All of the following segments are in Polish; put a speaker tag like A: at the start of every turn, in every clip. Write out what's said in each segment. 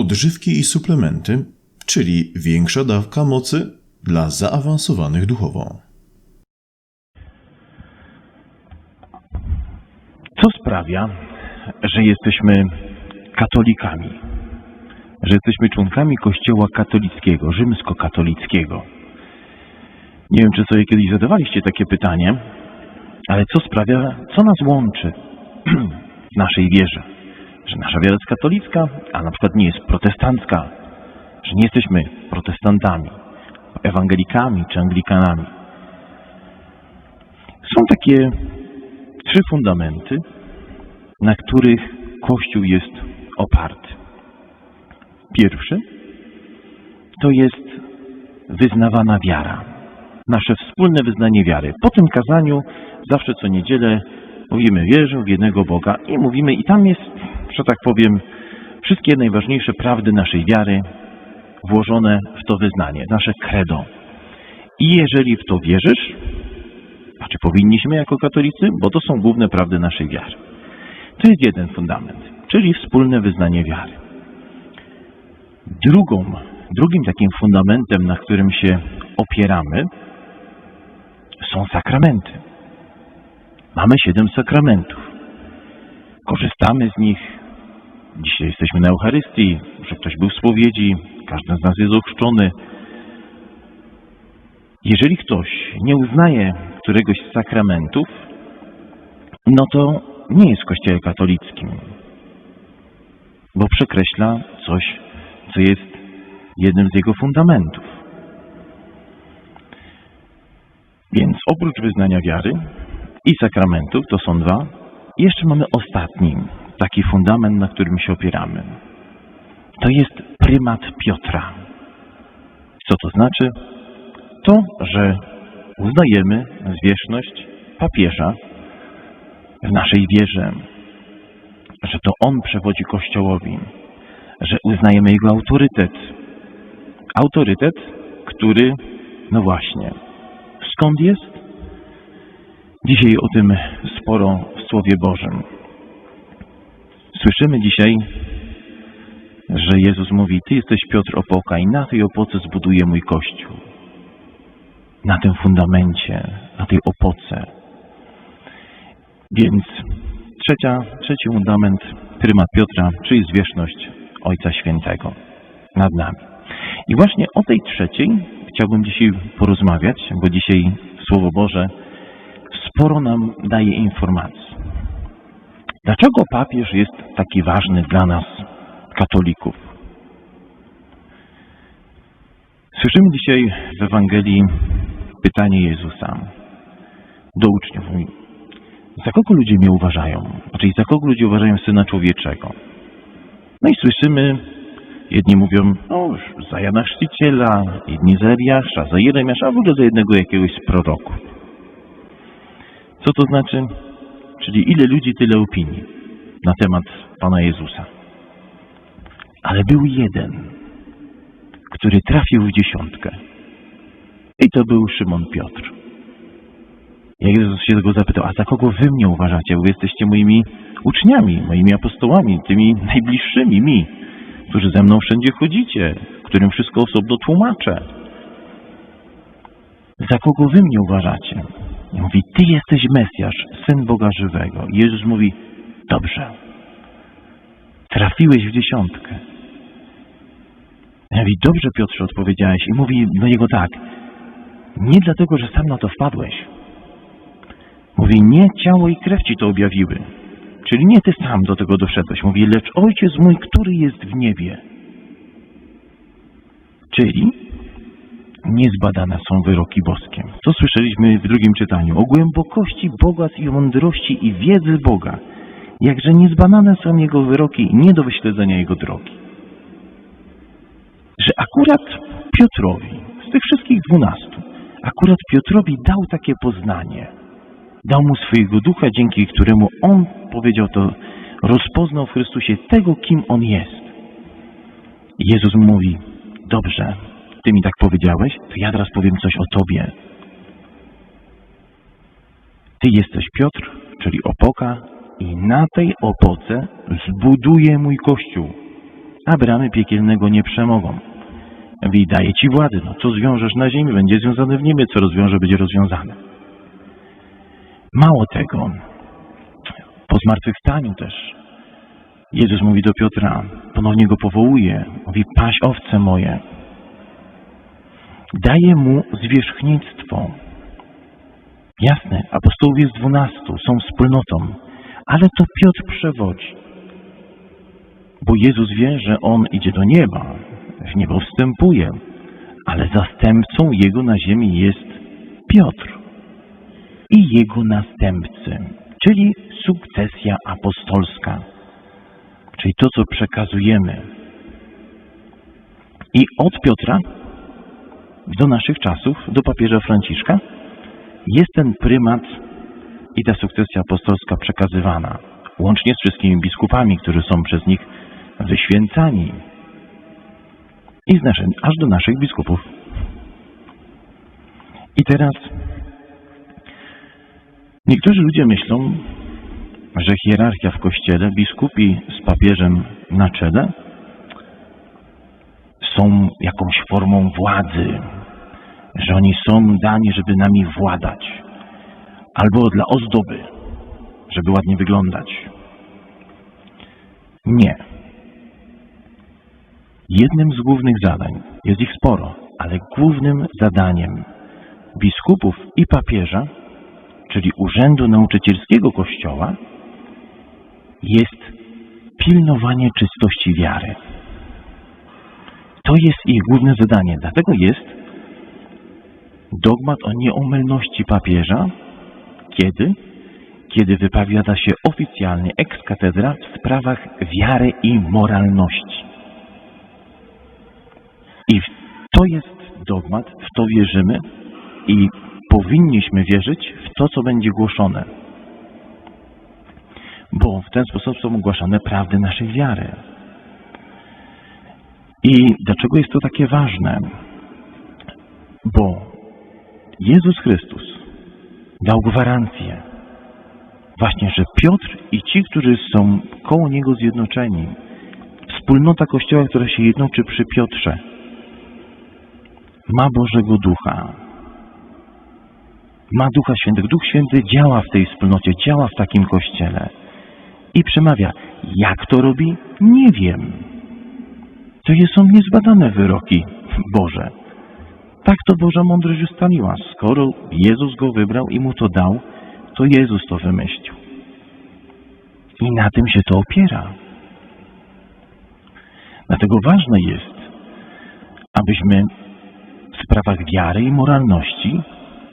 A: Odżywki i suplementy, czyli większa dawka mocy dla zaawansowanych duchowo.
B: Co sprawia, że jesteśmy katolikami? Że jesteśmy członkami Kościoła katolickiego, rzymskokatolickiego? Nie wiem, czy sobie kiedyś zadawaliście takie pytanie, ale co sprawia, co nas łączy w naszej wierze? Że nasza wiara jest katolicka, a na przykład nie jest protestancka, że nie jesteśmy protestantami, ewangelikami czy anglikanami. Są takie trzy fundamenty, na których Kościół jest oparty. Pierwszy to jest wyznawana wiara, nasze wspólne wyznanie wiary. Po tym kazaniu zawsze co niedzielę mówimy wierzę w jednego Boga i mówimy i tam jest, że tak powiem, wszystkie najważniejsze prawdy naszej wiary włożone w to wyznanie, nasze credo. I jeżeli w to wierzysz, znaczy powinniśmy jako katolicy, bo to są główne prawdy naszej wiary. To jest jeden fundament, czyli wspólne wyznanie wiary. Drugą, drugim takim fundamentem, na którym się opieramy, są sakramenty. Mamy siedem sakramentów. Korzystamy z nich. Dzisiaj jesteśmy na Eucharystii, że ktoś był w spowiedzi, każdy z nas jest ochrzczony. Jeżeli ktoś nie uznaje któregoś z sakramentów, no to nie jest w Kościele katolickim, bo przekreśla coś, co jest jednym z jego fundamentów. Więc oprócz wyznania wiary i sakramentów, to są dwa, jeszcze mamy ostatni taki fundament, na którym się opieramy. To jest prymat Piotra. Co to znaczy? To, że uznajemy zwierzchność papieża w naszej wierze, że to on przewodzi Kościołowi, że uznajemy jego autorytet. Autorytet, który, no właśnie, skąd jest? Dzisiaj o tym sporo w Słowie Bożym. Słyszymy dzisiaj, że Jezus mówi, Ty jesteś Piotr Opoka i na tej opoce zbuduję mój Kościół. Na tym fundamencie, na tej opoce. Więc trzecia, trzeci fundament, prymat Piotra, czyli zwierzchność Ojca Świętego nad nami. I właśnie o tej trzeciej chciałbym dzisiaj porozmawiać, bo dzisiaj Słowo Boże sporo nam daje informacji. Dlaczego papież jest taki ważny dla nas, katolików? Słyszymy dzisiaj w Ewangelii pytanie Jezusa do uczniów. Za kogo ludzie mnie uważają? Czyli za kogo ludzie uważają Syna Człowieczego? No i słyszymy, jedni mówią, no za Jana Chrzciciela, inni za Eliasza, za Jeremiasza, a w ogóle za jednego jakiegoś z. Co to znaczy? Czyli ile ludzi, tyle opinii na temat Pana Jezusa. Ale był jeden, który trafił w dziesiątkę. I to był Szymon Piotr. Jak Jezus się go zapytał, a za kogo wy mnie uważacie? Bo jesteście moimi uczniami, moimi apostołami, tymi najbliższymi mi, którzy ze mną wszędzie chodzicie, którym wszystko osobno tłumaczę. Za kogo wy mnie uważacie? I mówi, ty jesteś Mesjasz, Syn Boga Żywego. I Jezus mówi, dobrze, trafiłeś w dziesiątkę. Ja mówi, dobrze Piotrze odpowiedziałeś. I mówi do niego tak, nie dlatego, że sam na to wpadłeś. Mówi, nie ciało i krew ci to objawiły. Czyli nie ty sam do tego doszedłeś. Mówi, lecz Ojciec mój, który jest w niebie. Czyli niezbadane są wyroki boskie. Co słyszeliśmy w drugim czytaniu? O głębokości bogactw i mądrości i wiedzy Boga. Jakże niezbadane są Jego wyroki nie do wyśledzenia Jego drogi. Że akurat Piotrowi, z tych wszystkich dwunastu, akurat Piotrowi dał takie poznanie. Dał mu swojego ducha, dzięki któremu on powiedział to, rozpoznał w Chrystusie tego, kim on jest. Jezus mówi, dobrze, ty mi tak powiedziałeś, to ja teraz powiem coś o tobie. Ty jesteś Piotr, czyli opoka i na tej opoce zbuduję mój kościół. a bramy piekielnego nie przemogą. Daję ci władzę, no co zwiążesz na ziemi, będzie związane w niebie, co rozwiąże, będzie rozwiązane. Mało tego, po zmartwychwstaniu też Jezus mówi do Piotra, ponownie go powołuje, mówi, paś owce moje. Daje mu zwierzchnictwo. Jasne, apostołów jest dwunastu, są wspólnotą, ale to Piotr przewodzi. Bo Jezus wie, że On idzie do nieba, w niebo wstępuje, ale zastępcą Jego na ziemi jest Piotr i Jego następcy, czyli sukcesja apostolska, czyli to, co przekazujemy. I od Piotra do naszych czasów, do papieża Franciszka, jest ten prymat i ta sukcesja apostolska przekazywana, łącznie z wszystkimi biskupami, którzy są przez nich wyświęcani. I z naszym, aż do naszych biskupów. I teraz niektórzy ludzie myślą, że hierarchia w kościele, biskupi z papieżem na czele, są jakąś formą władzy, że oni są dani, żeby nami władać, albo dla ozdoby, żeby ładnie wyglądać. Nie. Jednym z głównych zadań, jest ich sporo, ale głównym zadaniem biskupów i papieża, czyli Urzędu Nauczycielskiego Kościoła, jest pilnowanie czystości wiary. To jest ich główne zadanie. Dlatego jest dogmat o nieomylności papieża, kiedy? Kiedy wypowiada się oficjalnie ex cathedra w sprawach wiary i moralności. I to jest dogmat, w to wierzymy i powinniśmy wierzyć w to, co będzie głoszone. Bo w ten sposób są ogłaszane prawdy naszej wiary. I dlaczego jest to takie ważne? Bo Jezus Chrystus dał gwarancję właśnie, że Piotr i ci, którzy są koło Niego zjednoczeni, wspólnota Kościoła, która się jednoczy przy Piotrze, ma Bożego Ducha. Ma Ducha Świętego. Duch Święty działa w tej wspólnocie, działa w takim Kościele. I przemawia. Jak to robi? Nie wiem. To są niezbadane wyroki Boże. Tak to Boża mądrość ustaliła. Skoro Jezus go wybrał i mu to dał, to Jezus to wymyślił. I na tym się to opiera. Dlatego ważne jest, abyśmy w sprawach wiary i moralności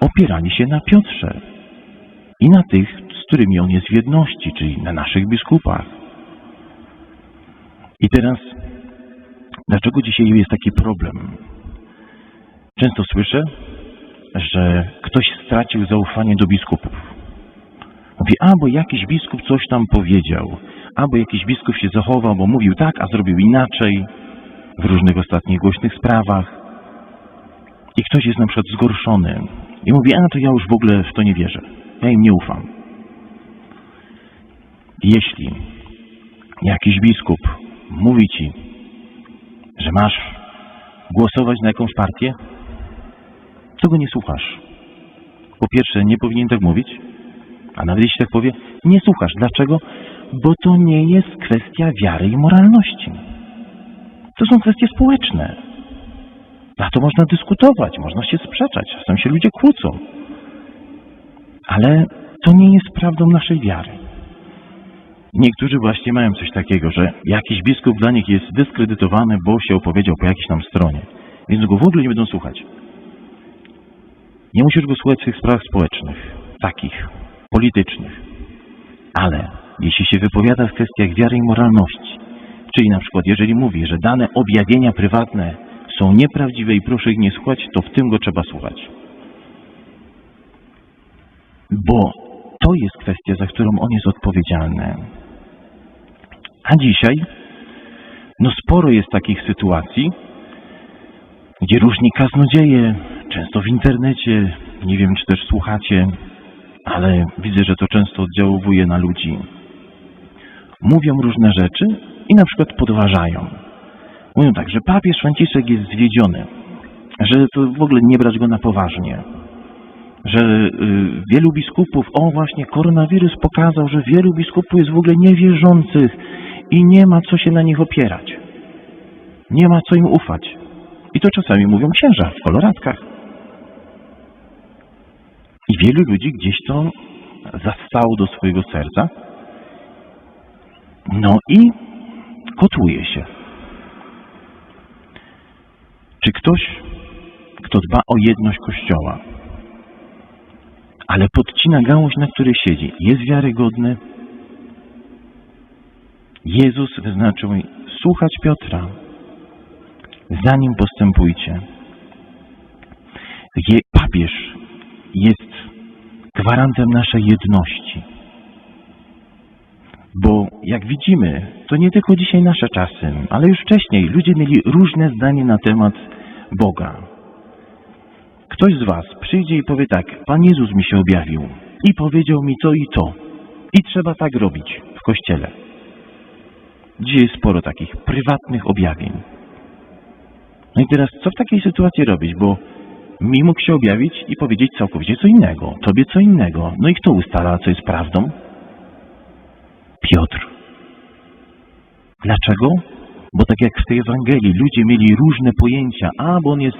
B: opierali się na Piotrze i na tych, z którymi on jest w jedności, czyli na naszych biskupach. I teraz, dlaczego dzisiaj jest taki problem? Często słyszę, że ktoś stracił zaufanie do biskupów. Mówi, albo jakiś biskup coś tam powiedział, albo jakiś biskup się zachował, bo mówił tak, a zrobił inaczej w różnych ostatnich głośnych sprawach. I ktoś jest na przykład zgorszony i mówi, a to ja już w ogóle w to nie wierzę. Ja im nie ufam. Jeśli jakiś biskup mówi ci, że masz głosować na jakąś partię, to go nie słuchasz. Po pierwsze, nie powinien tak mówić, a nawet jeśli tak powie, nie słuchasz. Dlaczego? Bo to nie jest kwestia wiary i moralności. To są kwestie społeczne. Na to można dyskutować, można się sprzeczać, czasem się ludzie kłócą. Ale to nie jest prawdą naszej wiary. Niektórzy właśnie mają coś takiego, że jakiś biskup dla nich jest dyskredytowany, bo się opowiedział po jakiejś tam stronie. Więc go w ogóle nie będą słuchać. Nie musisz go słuchać w tych sprawach społecznych, takich, politycznych. Ale jeśli się wypowiada w kwestiach wiary i moralności, czyli na przykład jeżeli mówi, że dane objawienia prywatne są nieprawdziwe i proszę ich nie słuchać, to w tym go trzeba słuchać. Bo to jest kwestia, za którą on jest odpowiedzialny. A dzisiaj, no sporo jest takich sytuacji, gdzie różni kaznodzieje, często w internecie, nie wiem czy też słuchacie, ale widzę, że to często oddziałuje na ludzi. Mówią różne rzeczy i na przykład podważają. Mówią tak, że papież Franciszek jest zwiedziony, że to w ogóle nie brać go na poważnie, że y, wielu biskupów, o właśnie koronawirus pokazał, że wielu biskupów jest w ogóle niewierzących i nie ma co się na nich opierać. Nie ma co im ufać. I to czasami mówią księża w koloratkach. I wielu ludzi gdzieś to zastało do swojego serca. No i kotłuje się. Czy ktoś, kto dba o jedność Kościoła, ale podcina gałąź, na której siedzi, jest wiarygodny? Jezus wyznaczył słuchać Piotra, za nim postępujcie. Je, papież jest gwarantem naszej jedności. Bo jak widzimy, to nie tylko dzisiaj nasze czasy, ale już wcześniej ludzie mieli różne zdanie na temat Boga. Ktoś z Was przyjdzie i powie tak, Pan Jezus mi się objawił i powiedział mi to i to. I trzeba tak robić w Kościele. Dzisiaj jest sporo takich prywatnych objawień. No i teraz co w takiej sytuacji robić? Bo mi mógł się objawić i powiedzieć całkowicie co innego, tobie co innego. No i kto ustala, co jest prawdą? Piotr. Dlaczego? Bo tak jak w tej Ewangelii ludzie mieli różne pojęcia. A, bo on jest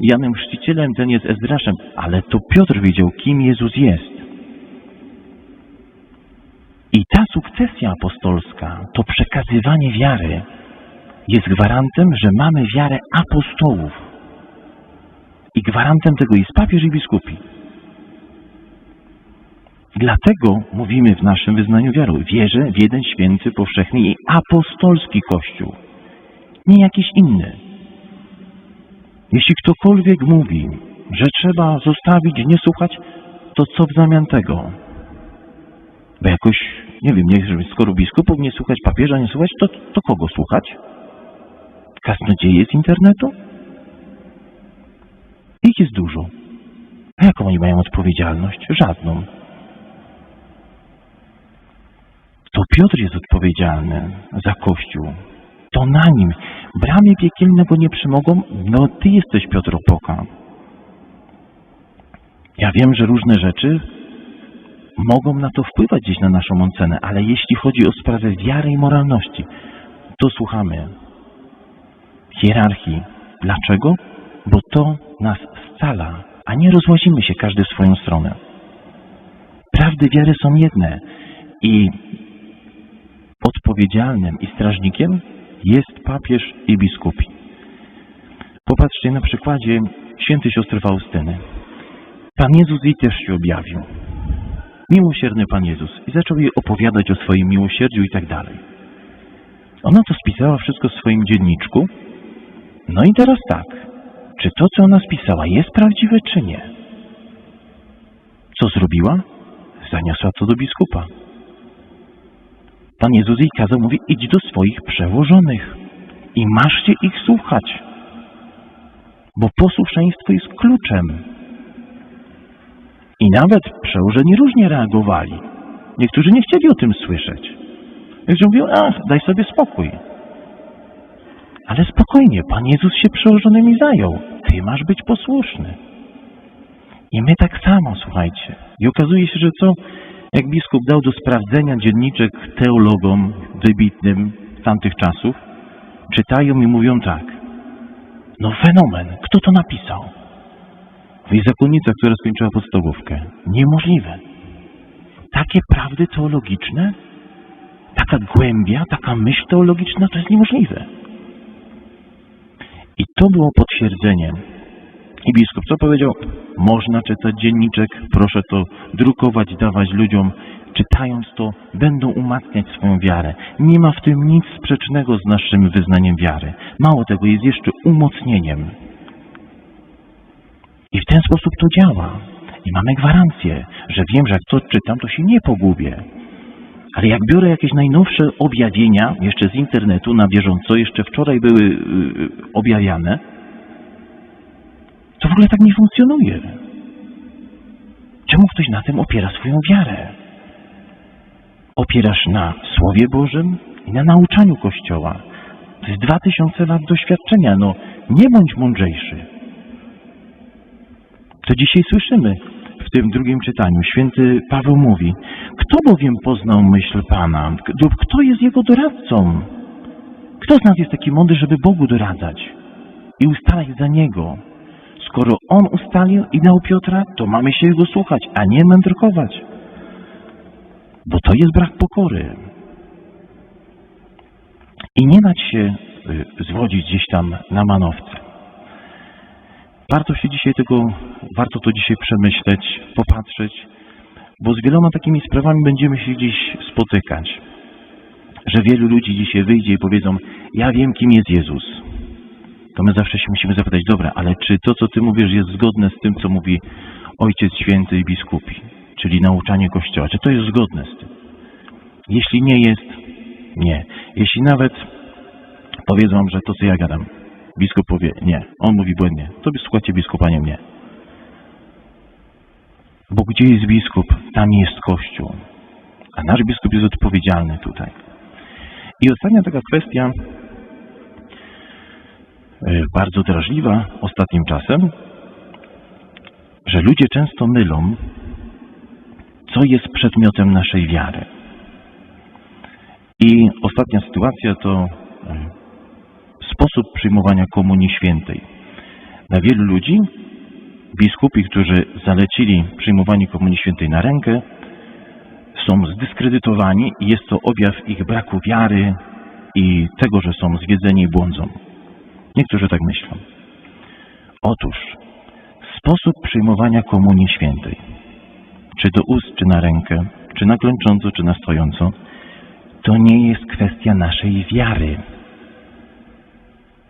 B: Janem Chrzcicielem, ten jest Ezdraszem. Ale to Piotr wiedział, kim Jezus jest. I ta sukcesja apostolska, to przekazywanie wiary, jest gwarantem, że mamy wiarę apostołów. I gwarantem tego jest papież i biskupi. Dlatego mówimy w naszym wyznaniu wiary, wierzę w jeden święty, powszechny i apostolski Kościół, nie jakiś inny. Jeśli ktokolwiek mówi, że trzeba zostawić, nie słuchać, to co w zamian tego? Bo jakoś, nie wiem, żeby skoro biskupów nie słuchać, papieża nie słuchać, to, to kogo słuchać? Kaznodzieje z internetu? Ich jest dużo. A jaką oni mają odpowiedzialność? Żadną. To Piotr jest odpowiedzialny za Kościół. To na nim. Bramie piekielnego nie przymogą, no ty jesteś Piotr Opoka. Ja wiem, że różne rzeczy mogą na to wpływać gdzieś na naszą ocenę, ale jeśli chodzi o sprawę wiary i moralności, to słuchamy hierarchii. Dlaczego? Bo to nas scala, a nie rozłazimy się każdy w swoją stronę. Prawdy wiary są jedne i odpowiedzialnym i strażnikiem jest papież i biskupi. Popatrzcie na przykładzie świętej siostry Faustyny. Pan Jezus jej też się objawił. Miłosierny Pan Jezus i zaczął jej opowiadać o swoim miłosierdziu i tak dalej. Ona to spisała wszystko w swoim dzienniczku. No i teraz tak, czy to, co ona spisała, jest prawdziwe, czy nie? Co zrobiła? Zaniosła to do biskupa. Pan Jezus jej kazał, mówi, idź do swoich przełożonych i masz się ich słuchać, bo posłuszeństwo jest kluczem. I nawet przełożeni różnie reagowali. Niektórzy nie chcieli o tym słyszeć. Niektórzy mówią, ach, daj sobie spokój. Ale spokojnie, Pan Jezus się przełożonymi zajął. Ty masz być posłuszny. I my tak samo, słuchajcie. I okazuje się, że co? Jak biskup dał do sprawdzenia dzienniczek teologom wybitnym tamtych czasów, czytają i mówią tak. No fenomen, kto to napisał? I zakonnica, która skończyła podstawówkę. Niemożliwe. Takie prawdy teologiczne, taka głębia, taka myśl teologiczna, to jest niemożliwe. I to było potwierdzeniem. I biskup co powiedział? Można czytać dzienniczek, proszę to drukować, dawać ludziom. Czytając to, będą umacniać swoją wiarę. Nie ma w tym nic sprzecznego z naszym wyznaniem wiary. Mało tego, jest jeszcze umocnieniem. I w ten sposób to działa. I mamy gwarancję, że wiem, że jak to czytam, to się nie pogubię. Ale jak biorę jakieś najnowsze objawienia, jeszcze z internetu, na bieżąco, jeszcze wczoraj były yy, objawiane, to w ogóle tak nie funkcjonuje. Czemu ktoś na tym opiera swoją wiarę? Opierasz na Słowie Bożym i na nauczaniu Kościoła. To jest dwa tysiące lat doświadczenia. No, nie bądź mądrzejszy. To dzisiaj słyszymy w tym drugim czytaniu. Święty Paweł mówi, kto bowiem poznał myśl Pana? lub Kto jest jego doradcą? Kto z nas jest taki mądry, żeby Bogu doradzać i ustalać za Niego? Skoro On ustalił i dał Piotra, to mamy się Jego słuchać, a nie mędrkować. Bo to jest brak pokory. I nie dać się y, zwodzić gdzieś tam na manowce. Warto się dzisiaj tego, warto to dzisiaj przemyśleć, popatrzeć, bo z wieloma takimi sprawami będziemy się gdzieś spotykać. Że wielu ludzi dzisiaj wyjdzie i powiedzą, ja wiem kim jest Jezus. To my zawsze się musimy zapytać, dobra, ale czy to, co ty mówisz, jest zgodne z tym, co mówi Ojciec Święty i Biskupi, czyli nauczanie Kościoła? Czy to jest zgodne z tym? Jeśli nie jest, nie. Jeśli nawet powiedzą, że to, co ja gadam, biskup powie, nie, on mówi błędnie, to słuchajcie biskupa, nie mnie. Bo gdzie jest biskup, tam jest Kościół. A nasz biskup jest odpowiedzialny tutaj. I ostatnia taka kwestia, e, bardzo drażliwa ostatnim czasem, że ludzie często mylą, co jest przedmiotem naszej wiary. I ostatnia sytuacja to sposób przyjmowania Komunii Świętej. Dla wielu ludzi biskupi, którzy zalecili przyjmowanie Komunii Świętej na rękę, są zdyskredytowani i jest to objaw ich braku wiary i tego, że są zwiedzeni i błądzą. Niektórzy tak myślą. Otóż sposób przyjmowania Komunii Świętej, czy do ust, czy na rękę, czy na klęcząco, czy na stojąco, to nie jest kwestia naszej wiary.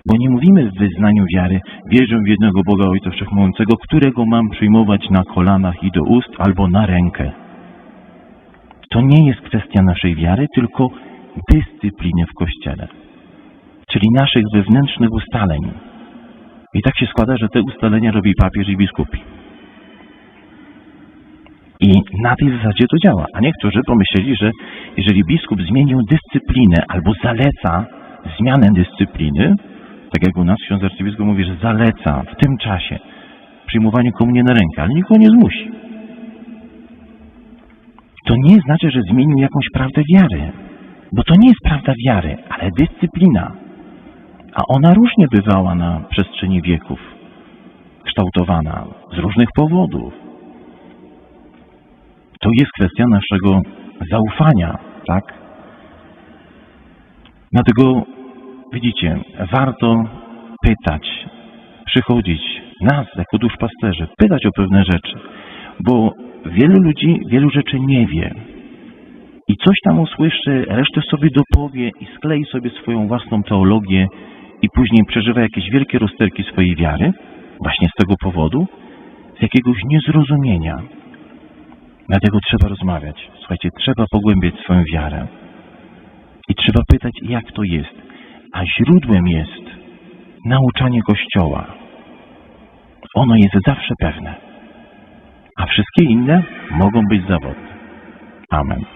B: Bo nie mówimy w wyznaniu wiary, wierzę w jednego Boga Ojca Wszechmogącego, którego mam przyjmować na kolanach i do ust albo na rękę. To nie jest kwestia naszej wiary, tylko dyscypliny w Kościele, czyli naszych wewnętrznych ustaleń. I tak się składa, że te ustalenia robi papież i biskupi. I na tej zasadzie to działa. A niektórzy pomyśleli, że jeżeli biskup zmienił dyscyplinę albo zaleca zmianę dyscypliny, tak jak u nas ksiądz arcybiskup mówi, że zaleca w tym czasie przyjmowanie komunii na rękę, ale nikogo nie zmusi. To nie znaczy, że zmienił jakąś prawdę wiary, bo to nie jest prawda wiary, ale dyscyplina. A ona różnie bywała na przestrzeni wieków, kształtowana z różnych powodów. To jest kwestia naszego zaufania, tak? Dlatego widzicie, warto pytać, przychodzić, nas jako duszpasterzy, pytać o pewne rzeczy, bo wielu ludzi wielu rzeczy nie wie. I coś tam usłyszy, resztę sobie dopowie i sklei sobie swoją własną teologię i później przeżywa jakieś wielkie rozterki swojej wiary, właśnie z tego powodu, z jakiegoś niezrozumienia. Dlatego trzeba rozmawiać. Słuchajcie, trzeba pogłębiać swoją wiarę. I trzeba pytać, jak to jest. A źródłem jest nauczanie Kościoła. Ono jest zawsze pewne. A wszystkie inne mogą być zawodne. Amen.